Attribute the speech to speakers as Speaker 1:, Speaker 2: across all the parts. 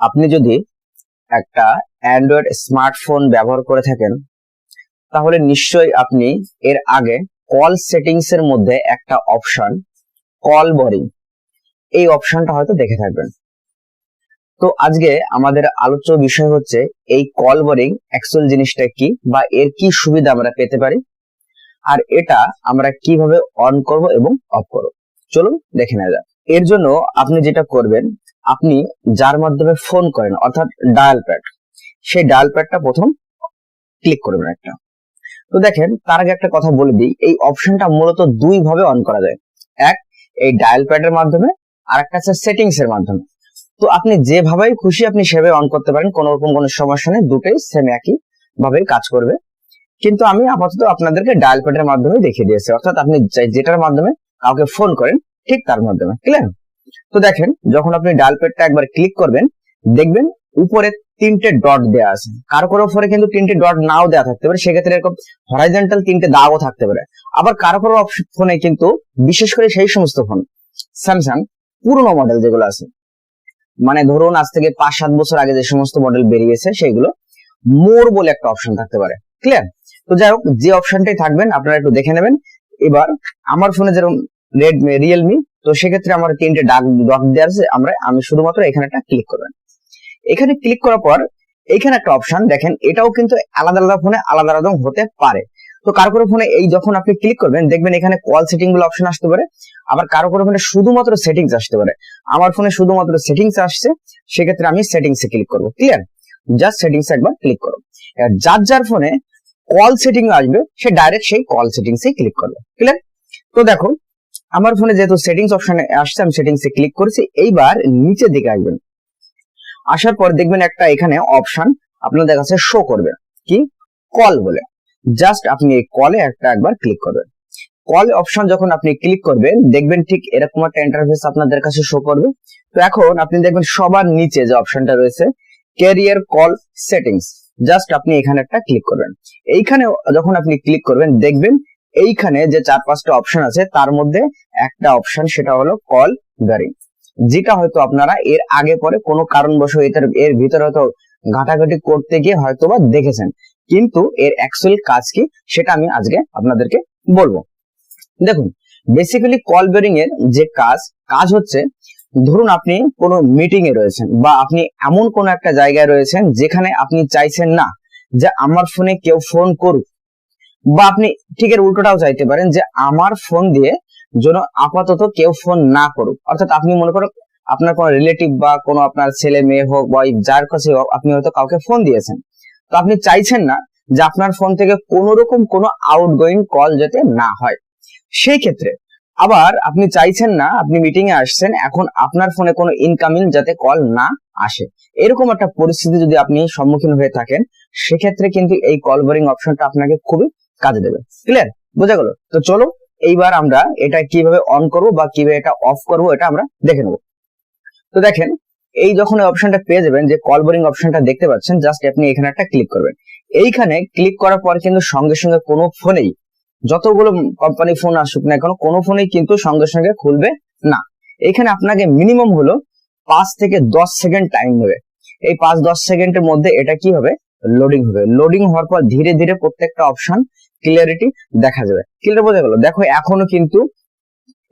Speaker 1: আপনি যদি একটা অ্যান্ড্রয়েড স্মার্টফোন ব্যবহার করে থাকেন, তাহলে নিশ্চয়ই আপনি এর আগে কল সেটিংস এর মধ্যে একটা অপশন কল বরিং এই অপশনটা হয়তো দেখে থাকবেন। তো আজকে আমাদের আলোচ্য বিষয় হচ্ছে, এই কল বরিং অ্যাকচুয়াল জিনিসটা কি বা এর কি সুবিধা আমরা পেতে পারি, আর এটা আমরা কীভাবে অন করব এবং অফ করব। চলুন দেখে নেওয়া যাক। এর জন্য আপনি যেটা করবেন, আপনি যার মাধ্যমে ফোন করেন, অর্থাৎ ডায়াল প্যাড সেই ডায়াল প্যাডটা প্রথম ক্লিক করবেন একটা। তো দেখেন, তার আগে একটা কথা বলে দিই, এই অপশনটা মূলত দুই ভাবে অন করা যায়। এক, এই ডায়াল প্যাডের মাধ্যমে, আর একটা হচ্ছে সেটিংস এর মাধ্যমে। তো আপনি যেভাবেই খুশি আপনি সেভাবে অন করতে পারেন, কোনো রকম কোনো সমস্যা নেই, দুটোই সেম একই ভাবেই কাজ করবে। কিন্তু আমি আপাতত আপনাদেরকে ডায়াল প্যাডের মাধ্যমে দেখিয়ে দিয়েছি, অর্থাৎ আপনি যেটার মাধ্যমে কাউকে ফোন করেন ঠিক তার মাধ্যমে ক্লিয়ার তো দেখেন, যখন আপনি ডাল প্যাডটা একবার ক্লিক করবেন, দেখবেন উপরে তিনটে ডট দেওয়া আছে। কারও কারও ফোনে কিন্তু তিনটে ডট নাও দেওয়া থাকতে পারে, সেক্ষেত্রে এরকম হরাইজন্টাল তিনটে দাগও থাকতে পারে। আবার কারও কারও ফোনে কিন্তু, বিশেষ করে সেই সমস্ত ফোন স্যামসাং পুরনো মডেল যেগুলো আছে। মানে ধরুন, আজ থেকে পাঁচ সাত বছর আগে যে সমস্ত মডেল বেরিয়েছে সেগুলো মোর বলে একটা অপশন থাকতে পারে ক্লিয়ার তো যাই হোক, যে অপশনটাই থাকবেন, আপনারা একটু দেখে নেবেন। এবার, আমার ফোনে যেরকম রেডমি রিয়েলমি তো সেক্ষেত্রে আমার তিনটে ডাক ডট দেওয়া আছে, আমরা, আমি শুধুমাত্র এখানে একটা ক্লিক করবেন। এখানে ক্লিক করার পর, এখানে একটা অপশন দেখেন, এটাও কিন্তু আলাদা আলাদা ফোনে আলাদা আলাদা হতে পারে। তো কারও কারও ফোনে এই যখন আপনি ক্লিক করবেন, দেখবেন এখানে কল সেটিং বলে অপশন আসতে পারে, আবার কারও কারও ফোনে শুধুমাত্র সেটিংস আসতে পারে। আমার ফোনে শুধুমাত্র সেটিংস আসছে, সেক্ষেত্রে আমি সেটিংসে ক্লিক করব। ক্লিয়ার জাস্ট সেটিংস একবার ক্লিক করো। যার যার ফোনে কল সেটিং আসবে, সে ডাইরেক্ট সেই কল সেটিংসে ক্লিক করবে। ক্লিয়ার তো দেখো আমার ফোনে যেহেতু সেটিংস অপশনে আসছে, আমি সেটিংসে ক্লিক করেছি, এইবার নিচের দিকে আসবেন। আসার পর দেখবেন একটা এখানে অপশন আপনাদের কাছে শো করবে, কি? কল বলে। জাস্ট আপনি এই কলে একটা একবার ক্লিক করবেন। কল অপশন যখন আপনি ক্লিক করবেন, দেখবেন ঠিক এরকম একটা ইন্টারফেস আপনাদের কাছে শো করবে। তো এখন আপনি দেখবেন সবার নিচে যে অপশনটা রয়েছে ক্যারিয়ার কল সেটিংস জাস্ট আপনি এখানে একটা ক্লিক করবেন। এইখানে যখন আপনি ক্লিক করবেন, দেখবেন এইখানে যে চার পাঁচটা অপশন আছে, তার মধ্যে একটা অপশন সেটা হলো কল গাড়ি যেটা হয়তো আপনারা এর আগে পরে কোনো কারণবশ এটার, এর ভিতরে হয়তো ঘাটাঘাটি করতে গিয়ে হয়তো বা দেখেছেন। কিন্তু এর অ্যাকচুয়াল কাজ কি, সেটা আমি আজকে আপনাদেরকে বলব। দেখুন বেসিক্যালি কল বেরিং এর যে কাজ কাজ হচ্ছে ধরুন আপনি কোনো মিটিং এ রয়েছেন বা আপনি এমন কোন একটা জায়গায় রয়েছেন যেখানে আপনি চাইছেন না যে আমার ফোনে কেউ ফোন করুক। বা আপনি ঠিক এর উল্টোটাও চাইতে পারেন যে আমার ফোন দিয়ে যেন আপাতত কেউ ফোন না করুক। অর্থাৎ আপনি মনে করো আপনার কোনো রিলেটিভ বা কোনো আপনার ছেলে মেয়ে হোক বা যার কাছে হোক, আপনি হয়তো কাউকে ফোন দিয়েছেন। তো আপনি চাইছেন না যে আপনার ফোন থেকে কোনো রকম কোনো আউটগোয়িং কল যাতে না হয়। সেই ক্ষেত্রে আবার আপনি চাইছেন না, আপনি মিটিং এ আসছেন, এখন আপনার ফোনে কোনো ইনকামিং যাতে কল না আসে। এরকম একটা পরিস্থিতি যদি আপনি সম্মুখীন হয়ে থাকেন, সেক্ষেত্রে কিন্তু এই কল বোরিং অপশনটা আপনাকে খুবই কাজে দেবে। ক্লিয়ার বোঝা গেল? তো চলো, এইবার আমরা এটা কীভাবে অন করব বা কীভাবে এটা অফ করব এটা আমরা দেখে নেব। তো দেখেন, এই যখন অপশনটা পেয়ে যাবেন, যে কল বোরিং অপশনটা দেখতে পাচ্ছেন জাস্ট আপনি এখানে একটা ক্লিক করবেন। এইখানে ক্লিক করার পর কিন্তু সঙ্গে সঙ্গে কোনো ফোনেই, যতগুলো কোম্পানি ফোন আসুক না এখন কোনো ফোনেই কিন্তু সঙ্গে সঙ্গে খুলবে না। এখানে আপনাকে মিনিমাম হলো পাঁচ থেকে দশ সেকেন্ড টাইম নেবে। এই পাঁচ দশ সেকেন্ডের মধ্যে এটা কি হবে? লোডিং হবে। লোডিং হওয়ার পর ধীরে ধীরে প্রত্যেকটা অপশন ক্লিয়ারিটি দেখা যাবে। ক্লিয়ার বোঝা গেল। দেখো, এখনও কিন্তু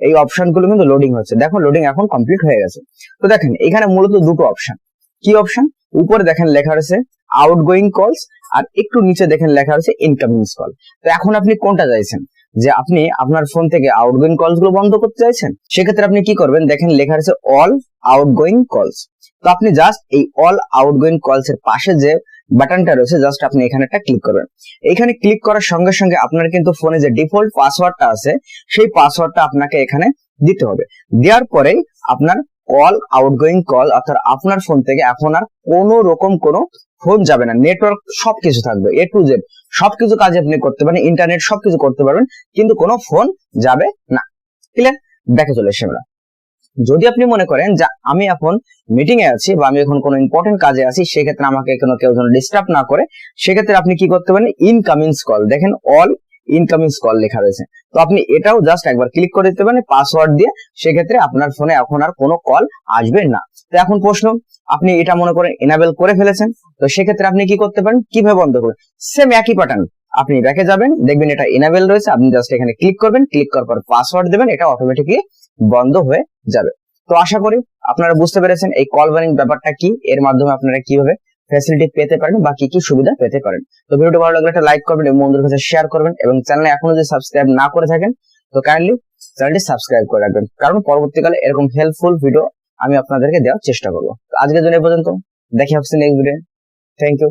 Speaker 1: এই অপশনগুলো কিন্তু লোডিং হচ্ছে। দেখো লোডিং এখন কমপ্লিট হয়ে গেছে। তো দেখেন, এখানে মূলত দুটো অপশন কি অপশন উপরে দেখেন লেখা রয়েছে আউটগোয়িং কলস আর একটু নিচে দেখেন লেখা রয়েছে ইনকামিং কল তো এখন আপনি কোনটা চাইছেন? যে আপনি আপনার ফোন থেকে আউটগোয়িং কলসগুলো বন্ধ করতে চাইছেন? সেক্ষেত্রে আপনি কি করবেন? দেখেন লেখা রয়েছে অল আউটগোয়িং কলস তো আপনি জাস্ট এই অল আউটগোয়িং কলস এর পাশে যে বাটনটা রয়েছে জাস্ট আপনি এখানে একটা ক্লিক করবেন। এখানে ক্লিক করার সঙ্গে সঙ্গে আপনার কিন্তু ফোনে যে ডিফল্ট পাসওয়ার্ডটা আছে, সেই পাসওয়ার্ডটা আপনাকে এখানে দিতে হবে। দেওয়ার পরেই আপনার কল আউটগোয়িং কল অর্থাৎ আপনার ফোন থেকে এখন আর কোনো রকম কোনো ফোন যাবে না। নেটওয়ার্ক সবকিছু থাকবে এ টু জেড সবকিছু কাজ আপনি করতে পারেন ইন্টারনেট সবকিছু করতে পারবেন, কিন্তু কোনো ফোন যাবে না। ক্লিয়ার দেখে চলে এসে আমরা। যদি আপনি মনে করেন যে আমি এখন মিটিং এ আছি বা আমি এখন কোনো ইম্পর্টেন্ট কাজে আছি, সেক্ষেত্রে আমাকে কোনো কেউ যেন ডিস্টার্ব না করে, সেক্ষেত্রে আপনি কি করতে পারেন? ইনকামিংস কল দেখেন অল ইনকামিং কল লেখা রয়েছে। তো আপনি এটাও জাস্ট একবার ক্লিক করে দিতে পারেন পাসওয়ার্ড দিয়ে। সেক্ষেত্রে আপনার ফোনে এখন আর কোনো কল আসবে না। তো এখন প্রশ্ন, আপনি এটা মনে করেন এনাবেল করে ফেলেছেন? তো সেক্ষেত্রে আপনি কি করতে পারেন? কীভাবে বন্ধ করবেন? সেম একই প্যাটার্ন আপনি ব্যাকে যাবেন, দেখবেন এটা এনাবেল রয়েছে। আপনি জাস্ট এখানে ক্লিক করবেন। ক্লিক করার পর পাসওয়ার্ড দেবেন। এটা অটোমেটিকলি বন্ধ হয়ে যাবে। তো আশা করি আপনারা বুঝতে পেরেছেন এই কল বার্নিং ব্যাপারটা কি, এর মাধ্যমে আপনারা কীভাবে ফ্যাসিলিটি পেতে পারেন বা কি কি সুবিধা পেতে পারেন। তো ভিডিওটি ভালো লাগলে একটা লাইক করবেন এবং বন্ধুদের কাছে শেয়ার করবেন এবং চ্যানেলে এখনও যদি সাবস্ক্রাইব না করে থাকেন, তো কাইন্ডলি চ্যানেলটি সাবস্ক্রাইব করে রাখবেন। কারণ পরবর্তীকালে এরকম হেল্পফুল ভিডিও আমি আপনাদেরকে দেওয়ার চেষ্টা করব। আজকের জন্য এই পর্যন্ত, দেখি হচ্ছে নেক্সট ভিডিও থ্যাংক ইউ